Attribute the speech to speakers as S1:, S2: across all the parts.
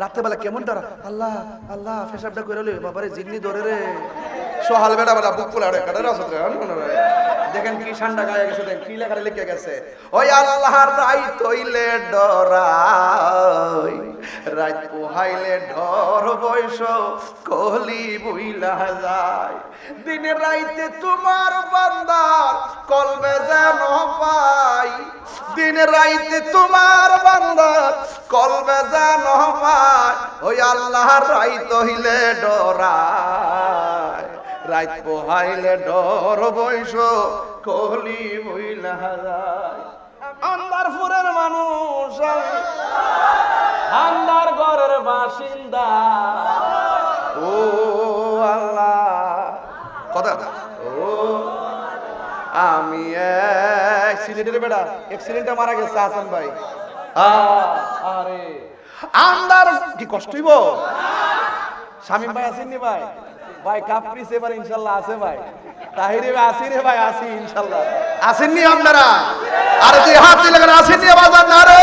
S1: রাত বেলা কেমন ডরা আল্লাহ আল্লাহ, ফেসাবটা করে বাবারে জিন্নি ধরে রে। সোহাল বেটা বেটা, বুক পুলা রে কাটা রাসত দেখেন কি ঠান্ডা গায়ে গেছে, দেখেন কি লেখা লিখে গেছে। ওই আল্লাহর রাই তৈলে ডরাই, রাত পোহাইলে ডর বয়স কলি বুইলা যায়। দিনে রাইতে তোমার বান্দার কলবে যেন পাই, দিনে রাইতে তোমার বান্দার কলবে যেন পাই, ওই আল্লাহর রাইত হইলে ডরায় রাইত পোহাইলে ডর বয়স কলি বুইলা আন্দারপুরের মানুষ
S2: আন্দার ঘরের বাসিন্দা।
S1: ও আল্লাহ। কথা ও। আমি এক সিলেটের বেটা অ্যাক্সিডেন্টে মারা গেছে, হাসান ভাই।
S2: আরে।
S1: আন্দার কি কষ্ট হইব?
S2: শামিম ভাই আসেননি ভাই? ভাই কাপ্রিস এবার ইনশাল্লাহ, আছে ভাই। তাহিরে আসি রে ভাই, আসি ইনশাল্লাহ।
S1: আসেননি আপনারা? আরে তুই হাত দিলে আসেননি বাজার নারে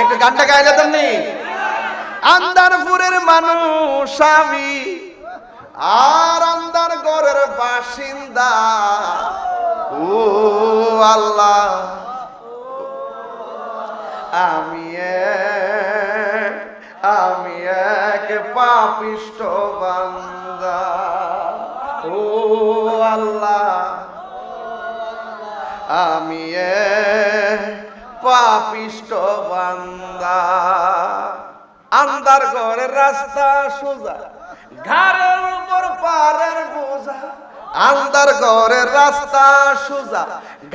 S1: একটু গানটা গাইলে তেমনি আন্দারপুরের মানুষ আমি, আর আন্দার ঘরের বাসিন্দা পাপিষ্ট বান্দা। ও আল্লাহ, আমি এক পাপিষ্ট বান্দা। আন্দার ঘরের রাস্তা সোজা, ঘাড়ের উপর পারের বোঝা। আন্দার ঘরের রাস্তা সোজা,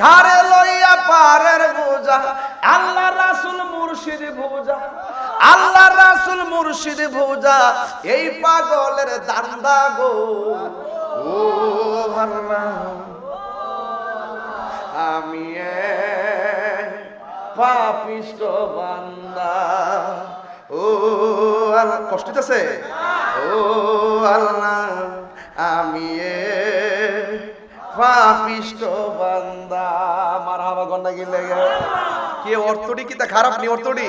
S1: ঘাড়ে লইয়া পারের বোঝা।
S2: আল্লাহ রাসুল মুর্শিদ ভুজা
S1: আল্লাহ রাসুল মুর্শিদ ভোজা, এই পাগলের দান্দা গো। ও আল্লাহ, আমি পাপিষ্ট বান্দা। ও আল্লাহ, কষ্ট দিতেছে? ও আল্লাহ, আমি পাপিষ্ট বান্দা। মার হাবা গন্ডা গিলে কে অর্থটি কি? তা খারাপ নি অর্থটি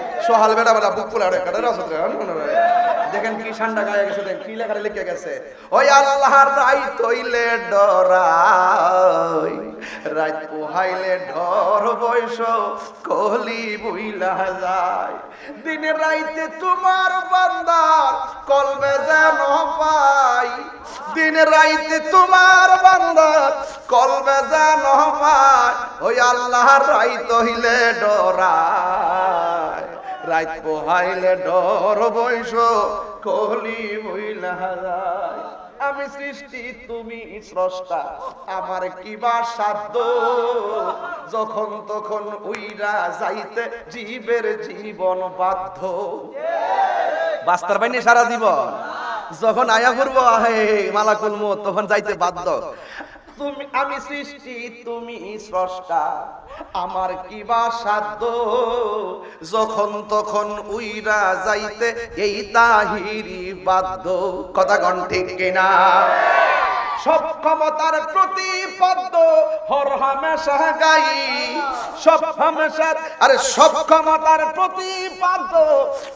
S1: সোহাল বেটা বেটা বুক মনে দেখেন কি ঠান্ডা গায়ে গেছে, দেখেন কি লেখা লিখে গেছে। ওই আল্লাহর রাই তৈলে ডরাই রাত পোহাইলে ডর বয়স কলি বুইলা যায়। দিনে রাইতে তোমার বান্দার কলবে যেন পাই, দিনে রাইতে তোমার বান্দার কলবে যেন পাই, ওই আল্লাহর রাই তহিলে ডরায় রাত পোহাইলে ডর বয়স কলি বইলা আমি সৃষ্টি, তুমি স্রষ্টা, আমার কিবা সাধ্য? যখন তখন উইরা যাইতে জীবের জীবন বাধ্য। বাস্তার বাইনি সারা জীবন, যখন আয়া করব মালাকুল মত তখন যাইতে বাধ্য। তুমি, আমি সৃষ্টি, তুমি স্রষ্টা। আমার কি বা সাধ্য? যখন তখন উইরা যাইতে এই তাহিরি বাধ্য। কথা ঠিক কিনা? সব ক্ষমতার প্রতিপদ্য হর হামেশা গাই, সব হামেশা, আরে সব ক্ষমতার প্রতিপাদ্য।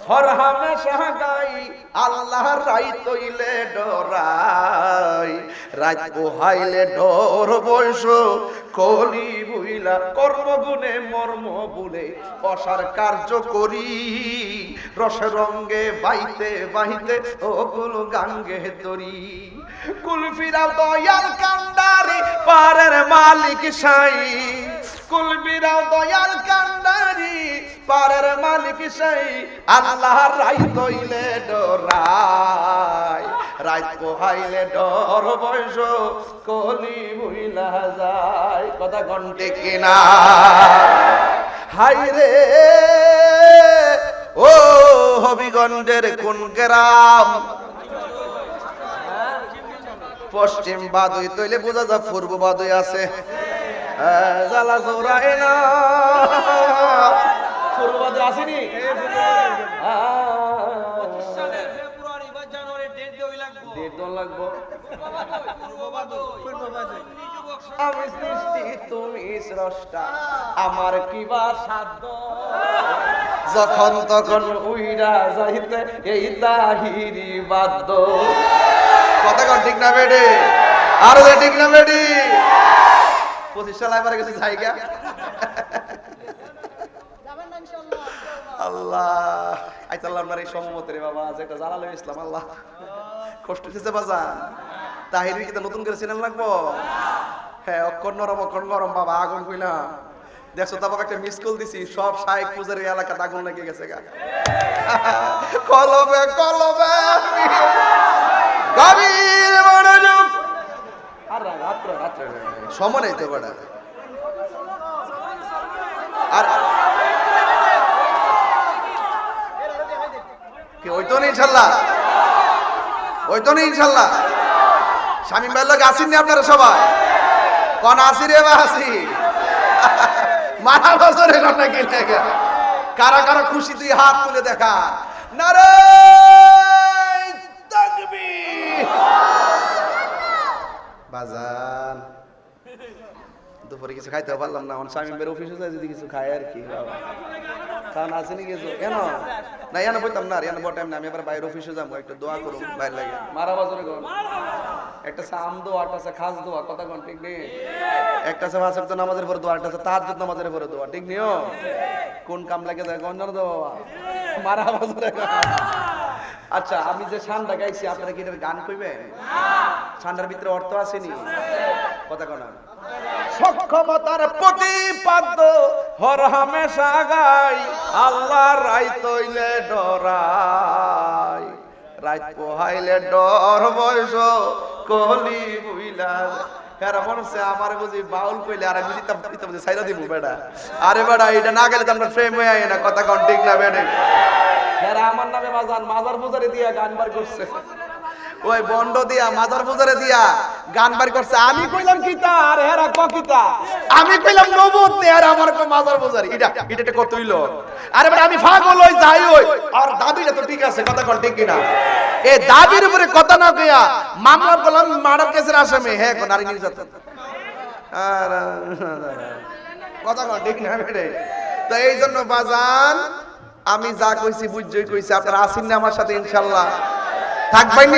S1: হর হামেশা গাই আল্লাহর রাই তৈলে ডরাই। রাত পোহাইলে ডর বয়স কলি বুইলা, কর্মগুণে মর্ম বুলে, অসার কার্য করি। রসে রঙ্গে বাইতে বাইতে, ও গুল গাঙ্গে তরি। কুলফিরা দয়াল কান্ডারি, পারের মালিক সাই। কুলফিরা দয়াল কান্ডারি, পারের মালিক সাই। আল্লাহ রাই তৈলে ডরাই রাত পোহাইলে ডর বয়স, কলি বুইলা যায় কথা ঘন্টে কিনা। হাই রে, ও হবিগঞ্জের কোন গ্রাম? পশ্চিম বাদুই তৈলে বোঝা যা পূর্ব বাদুই আছে। জ্বালা জোড়ায় না।
S2: পূর্ব বাদে আসেনি?
S3: লাগবো?
S1: আমি সৃষ্টি তুমি স্রষ্টা। আমার কি বা সাধ্য? যখন তখন উইরা যাইতে এই তাহিরি বাদ্য কথা ঠিক না বেডি? আরও ঠিক না বেডি? পঁচিশ সাল এবারে গেছে জায়গা। আল্লাহ আইতাল্লাহ আপনার এই বাবা যে একটা ইসলাম, আল্লাহ। কষ্ট দিতে বাজান তাহিরি কি তো নতুন করে চ্যানেল রাখব হ্যাঁ অক্ষর নরম অক্ষর গরম বাবা আগুন কইলাম দেখছ তারপর একটা মিস কল দিছি সব শায়েক পূজার এলাকাতে আগুন লেগে গেছে গা। কলবে কলবে। গভীর মনোযোগ। আর রাত্রে রাত্রে। সময় নেই তো বেটা। আর কি ওই তো নেই ওই তো নেই ইনশাল্লাহ। স্বামী ভাইয়ের লোক আসেননি আপনারা সবাই? কন আসি রে বা আসি? মারা বছরে ঘটনা কি কারা কারা খুশি তুই হাত তুলে দেখা। নারে বাজান। দুপুরে কিছু খাইতে পারলাম না। স্বামী বের অফিসে যায়, যদি কিছু খাই আর কি কেন? না, ইয়ানো বলতাম না, ইয়ানো বটাইম না, আমি এবার অফিসে যাব দোয়া করুন লাগে।
S2: মারা বাজারে একটা আম দোয়া, একটা খাস দোয়া, কথা কন, ঠিক নেই?
S1: একটা তো নামাজের পরে দোয়া, একটা তাহাজ্জুদ নামাজের পরে দোয়া, ঠিক নিও কোন কাম লাগে যায়
S2: মারা বাজারে
S1: আচ্ছা আমি যে শানটা গাইছি, আপনারা কি গান কইবেন? শানটার ভিতরে অর্থ আসেনি? কথা কোনা। সক্ষমতার প্রতিপাদ্য হর হামেশা গাই আল্লাহ রাই তৈলে ডরাই। রাত পোহাইলে ডর বয়স, কলি বুইলা। মনে আমার বাউল কইলে দিব, বেটা। আরে এটা না গেলে ফ্রেম হয়ে না, কথা কন না, বেটা।
S2: আমার নামে বাজান মাজার পূজারি দিয়ে গান বার করছে।
S1: ওই বন্ড দিয়া, মাজার বাজারে দিয়া গান বার করছে। আমি কইলাম কি
S2: কিতা আর হেরা ক কিতা
S1: আমি কইলাম নবুত নে, আর আমার কো মাজার বাজারে এটা এটা কত হইল? আরে বেটা আমি পাগল হই, যাই হই। আর দাবিটা তো ঠিক আছে, কথা কোন ঠিক কিনা? এ দাবির উপরে কথা না কইয়া মামলা করলাম মার্ডার কেসের আসামি। হ্যাঁ কোন নারী নির্যাতন। আর, কথা কোন ঠিক না বেটে তো এই জন্য বাজান, আমি যা কইছি বুঝছই কইছি। আপনারা আসেন না আমার সাথে ইনশাআল্লাহ থাকবেন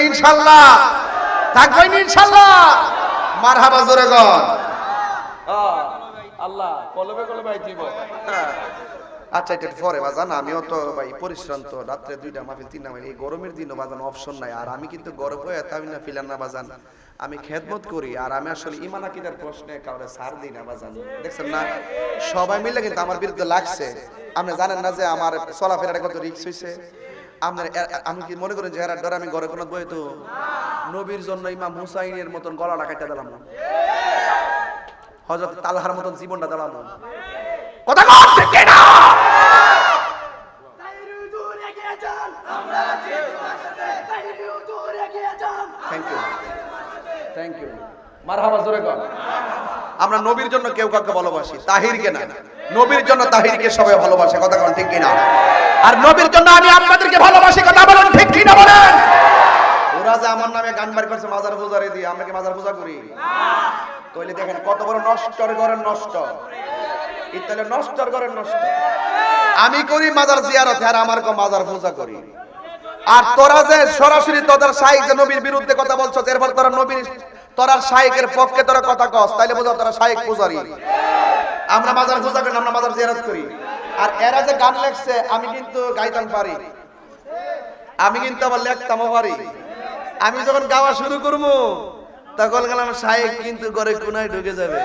S1: থাকবেন ইনশাআল্লাহ মারহাবা জোরে গন
S2: আল্লাহ কলবে কলবে আইতিব।
S1: আচ্ছা এটা পরে বাজান আমিও তো ভাই পরিশ্রান্ত। রাত্রে দুইটা মাহফিল তিনটা মাইল এই গরমের দিনও বাজান অপশন নাই। আর আমি কিন্তু গরম হয়ে আমি না ফিলান না বাজান। আমি খেদমত করি আর আমি আসলে ইমান আকিদার প্রশ্নে কাউরে সার দিই না বাজান। দেখছেন না? সবাই মিলে কিন্তু আমার বিরুদ্ধে লাগছে। আপনি জানেন না যে আমার চলাফেরাটা কত রিক্স হয়েছে আপনার আমি কি মনে করেন যে এরা ডর আমি ঘরে কোনো বই তো? নবীর জন্য ইমাম হুসাইনের মতন গলাটা কাটা দিলাম না। হজরত তালহার মতন জীবনটা দিলাম না। কথা কচ্ছে কেনা? থ্যাংক ইউ
S2: থ্যাংক ইউ মারহাবা জোরে কর
S1: আমরা নবীর জন্য কেউ কাউকে ভালোবাসি, তাহিরকে না। নবীর জন্য তাহিরকে সবাই ভালোবাসে, কথা বলেন ঠিক কিনা? আর নবীর জন্য আমি আপনাদেরকে ভালোবাসি, কথা বলেন ঠিক কিনা বলেন? মাজার মাজার পূজা করি? কত বড় নষ্টর নষ্ট। নষ্টর নষ্ট। আমি করি মাজার আর মাজার পূজা করি। আর তোরা যে সরাসরি তোদের শাইক যে নবীর বিরুদ্ধে কথা বলছো, এরপর তোরা নবীর তোরা শাইকের পক্ষে তোরা কথা কস, তাইলে বোঝা তোরা শাহেক পূজারি। আমরা মাজার পূজা করি আমরা মাজার জিয়ারত করি। আর এরা যে গান লেখছে, আমি কিন্তু গাইতাম পারি। আমি কিন্তু আবার লেখতামও পারি। আমি যখন গাওয়া শুরু করব, তখন গেলাম শাহেক কিন্তু ঘরে কোনায় ঢুকে যাবে।